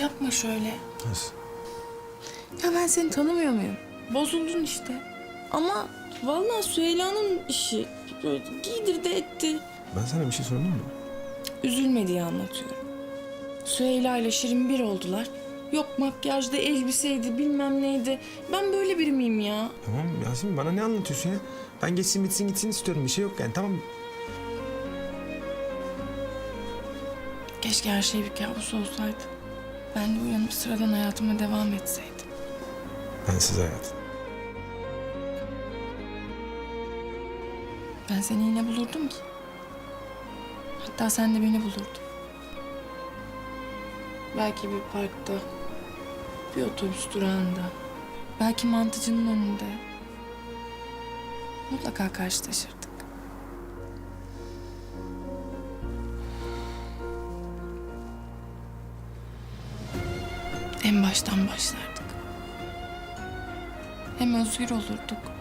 yapma şöyle. Nasıl? Ya ben seni tanımıyor muyum? Bozuldun işte. Ama vallahi Süheyla'nın işi. Böyle giydirdi etti. Ben sana bir şey sorayım mı? Üzülme diye anlatıyorum. Süheyla ile Şirin bir oldular. Yok makyajda elbiseydi bilmem neydi. Ben böyle biri miyim ya? Tamam Yasemin bana ne anlatıyorsun ya? Ben geçsin bitsin gitsin istiyorum. Bir şey yok yani tamam. Keşke her şey bir kabus olsaydı. Ben de uyanıp sıradan hayatıma devam etseydim. Ben size hayatım. Ben seni yine bulurdum ki. Hatta sen de beni bulurdun. Belki bir parkta, bir otobüs durağında, belki mantıcının önünde. Mutlaka karşılaşırdık. En baştan başlardık. Hem özgür olurduk.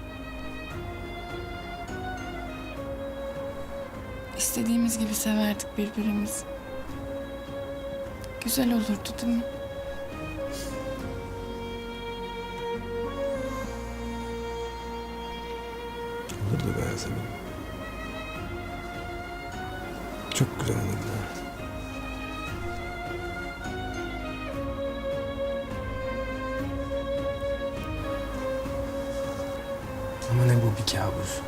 İstediğimiz gibi severdik birbirimizi. Güzel olurdu değil mi? Olurdu be Yasemin. Çok güzel olurdu. Bir kabus.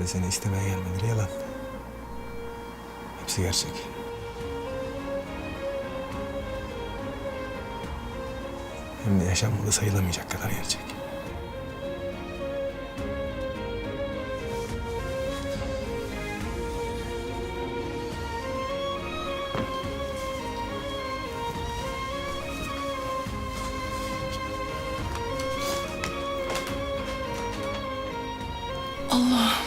De seni istemeye gelmeleri yalan. Hepsi gerçek. Hem de yaşanmalı sayılamayacak kadar gerçek. Allah'ım.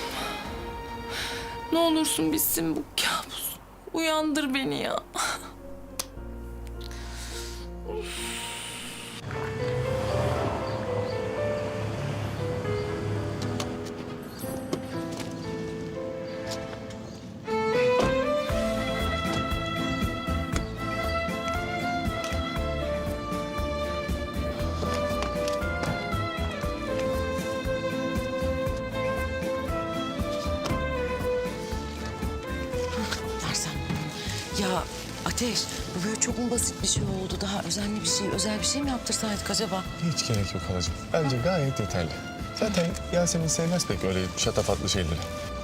Ne olursun bitsin bu kabus. Uyandır beni ya. Ya Ateş, bu böyle çok mu basit bir şey oldu? Daha özenli bir şey, özel bir şey mi yaptırsaydık acaba? Hiç gerek yok halacığım. Bence gayet yeterli. Zaten Yasemin sevmez pek öyle şatafatlı şeyleri.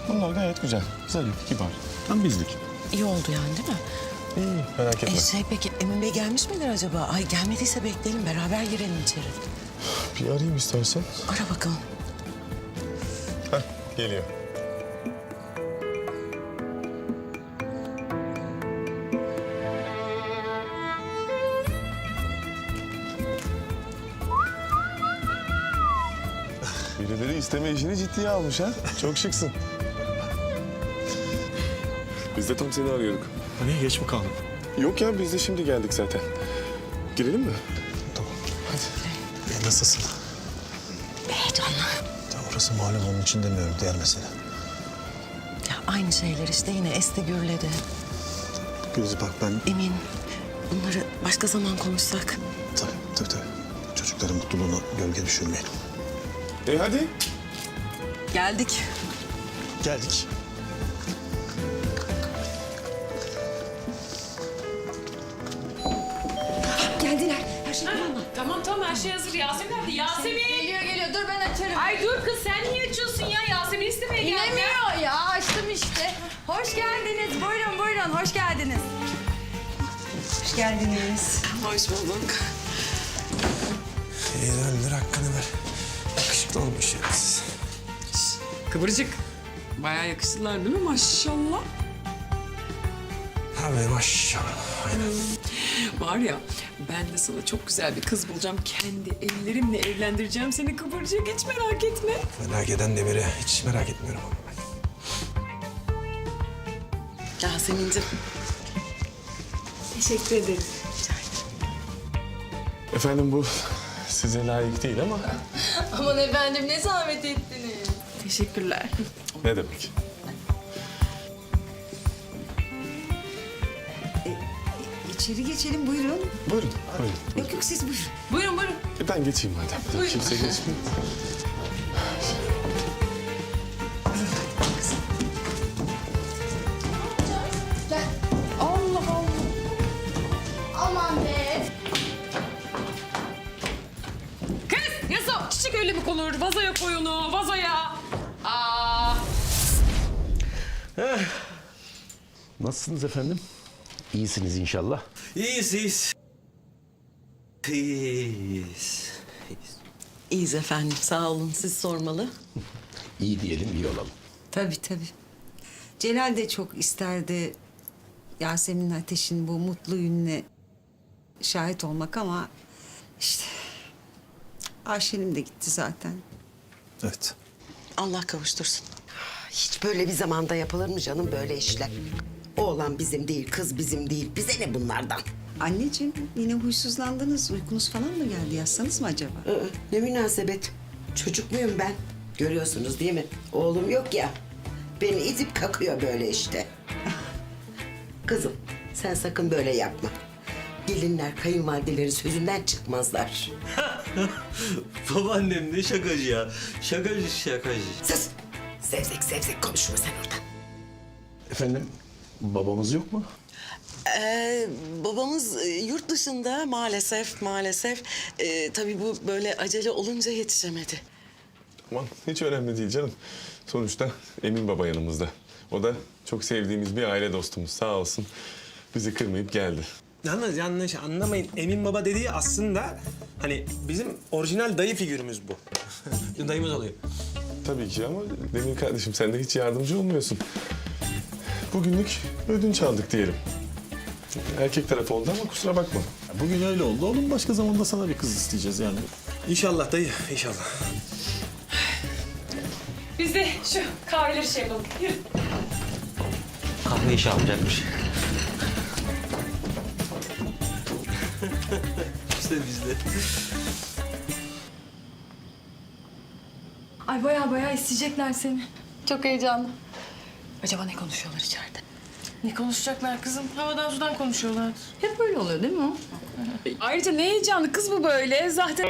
Bunlar gayet güzel, zarif, kibar. Tam bizlik. İyi oldu yani değil mi? İyi, merak etme. E şey peki Emin Bey gelmiş midir acaba? Ay gelmediyse bekleyelim, beraber girelim içeri. Bir arayayım istersen. Ara bakalım. Heh, geliyor. Birileri isteme işini ciddiye almış ha. Çok şıksın. Biz de tam seni arıyorduk. Hani geç mi kaldın? Yok ya biz de şimdi geldik zaten. Girelim mi? Tamam. Hadi. Ya nasılsın? Heyecanlı. Ya orası malum onun için demiyorum diğer mesele. Ya aynı şeyler işte yine esti gürledi. Gülüzü bak ben Emin, bunları başka zaman konuşsak. tabii tabii tabii. Çocukların mutluluğuna gölge düşürmeyelim. E hadi. Geldik. Geldik. Geldiler. Her şey tamam mı? Tamam tamam her şey hazır. Yasemin nerede? Yasemin! Geliyor geliyor dur ben açarım. Ay dur kız sen niye açıyorsun ya? Yasemin istemeye geldi. İnemiyor ya açtım işte. Hoş geldiniz buyurun buyurun hoş geldiniz. Hoş geldiniz. Hoş bulduk. İyi öldür hakkını ver. Yakışıklı olmuş ya siz. Kıvırcık. Bayağı yakıştılar değil mi maşallah? Abi maşallah. Aynen. Var ya ben de sana çok güzel bir kız bulacağım. Kendi ellerimle evlendireceğim seni Kıvırcık. Hiç merak etme. Merak eden de biri. Hiç merak etmiyorum ama. Yasemin'cim. Teşekkür ederim. Efendim bu size layık değil ama Aman efendim ne zahmet ettiniz. Teşekkürler. ne demek? içeri geçelim buyurun. Buyurun, buyurun. Yok yok siz buyurun. Buyurun buyurun. E, Ben geçeyim madem. Kimse geçmiyor. Allah Allah. Aman be. Kız Yaso çiçek öyle mi konur? Vazoya koy onu vazoya. Nasılsınız efendim? İyisiniz inşallah. İyiyiz, iyiyiz. İyiyiz. İyiyiz efendim sağ olun siz sormalı. İyi diyelim, iyi olalım. Tabii tabii. Celal de çok isterdi Yasemin Ateş'in bu mutlu gününe şahit olmak ama işte Ayşe'nin de gitti zaten. Evet. Allah kavuştursun. Hiç böyle bir zamanda yapılır mı canım böyle işler? Oğlan bizim değil, kız bizim değil. Bize ne bunlardan? Anneciğim yine huysuzlandınız. Uykunuz falan mı geldi? Yatsanız mı acaba? Aa, ne münasebet. Çocuk muyum ben? Görüyorsunuz değil mi? Oğlum yok ya. Beni itip kakıyor böyle işte. Kızım sen sakın böyle yapma. Gelinler kayınvalidelerin sözünden çıkmazlar. Babaannem ne şakacı ya. Şakacı şakacı. Sus! Sevzek sevzek konuşma sen orada. Efendim, babamız yok mu? Ee, babamız e, yurt dışında maalesef maalesef. Ee, tabii bu böyle acele olunca yetişemedi. Aman hiç önemli değil canım. Sonuçta Emin Baba yanımızda. O da çok sevdiğimiz bir aile dostumuz sağ olsun. Bizi kırmayıp geldi. Yalnız yanlış anlamayın. Emin Baba dediği aslında hani bizim orijinal dayı figürümüz bu. Dayımız oluyor. Tabii ki ama Demir kardeşim sen de hiç yardımcı olmuyorsun. Bugünlük ödünç aldık diyelim. Erkek tarafı oldu ama kusura bakma. Bugün öyle oldu. Oğlum başka zamanda sana bir kız isteyeceğiz yani. İnşallah dayı, inşallah. Biz de şu kahveleri şey yapalım. Yürü. Kahve işi alacakmış. işte bizde. Ay baya baya isteyecekler seni. Çok heyecanlı. Acaba ne konuşuyorlar içeride? Ne konuşacaklar kızım? Havadan sudan konuşuyorlar. Hep böyle oluyor değil mi o? Ayrıca ne heyecanlı kız bu böyle zaten.